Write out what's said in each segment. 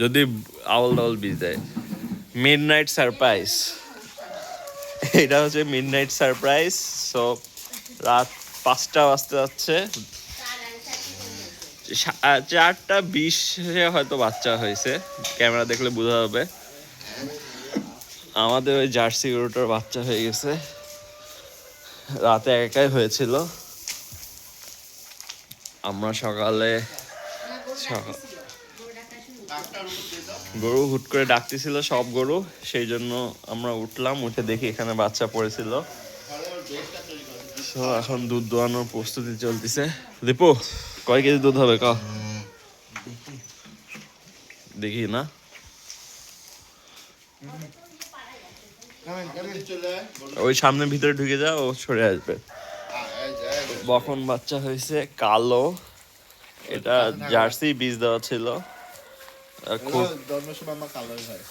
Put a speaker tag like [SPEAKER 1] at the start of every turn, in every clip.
[SPEAKER 1] যদি আউল ডাউল বীজ দেয়। মিড নাইট সারপ্রাইজ এটা হচ্ছে মিড নাইট সারপ্রাইজ সো রাত পাঁচটা বাজতে যাচ্ছে। চারটা বিশে হয়তো বাচ্চা হয়েছে। ক্যামেরা দেখলে বোঝা যাবে। আমাদের ওই জার্সি গরুটার বাচ্চা হয়ে গেছে। রাতে একাই হয়েছিল। আমরা সকালে সকাল গরু হুট করে ডাকতেছিল সব গরু, সেই জন্য আমরা উঠলাম, উঠে দেখি এখানে বাচ্চা পড়েছিল। এখন দুধ দোয়ানোর প্রস্তুতি চলতেছে। দীপু, কয় কেজি দুধ হবে ক? দেখি না। ওই সামনে ভিতরে ঢুকে যা, ও সরে আসবে। বখন বাচ্চা হয়েছে, কালো। এটা জার্সি, বীজ দেওয়া ছিল।
[SPEAKER 2] জন্মের সময় আমার কালো হয়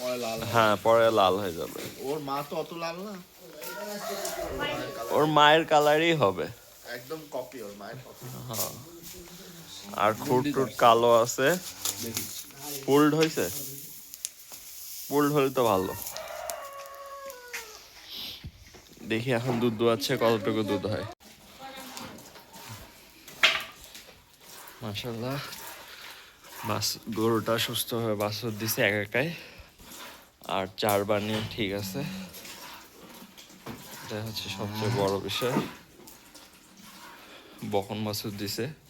[SPEAKER 2] পরে লাল হ্যাঁ।
[SPEAKER 1] পরে লাল হয়ে যাবে।
[SPEAKER 2] ওর মা তো অত লাল না।
[SPEAKER 1] ওর মায়ের কালারই হবে।
[SPEAKER 2] একদম কপি ওর মায়ের কপি
[SPEAKER 1] আর খুট টুট কালো আছে। পুল্ড হয়েছে পুল্ড হলে তো ভালো। দেখি এখন দুধ দোয়াচ্ছে কতটুকু দুধ হয়। মাশাল্লাহ বাস, গরুটা সুস্থ হয়ে বাছর দিছে এক একাই। আর চার বানিয়ে ঠিক আছে। এটা হচ্ছে সবচেয়ে বড় বিষয়। বকন বাছুর দিছে।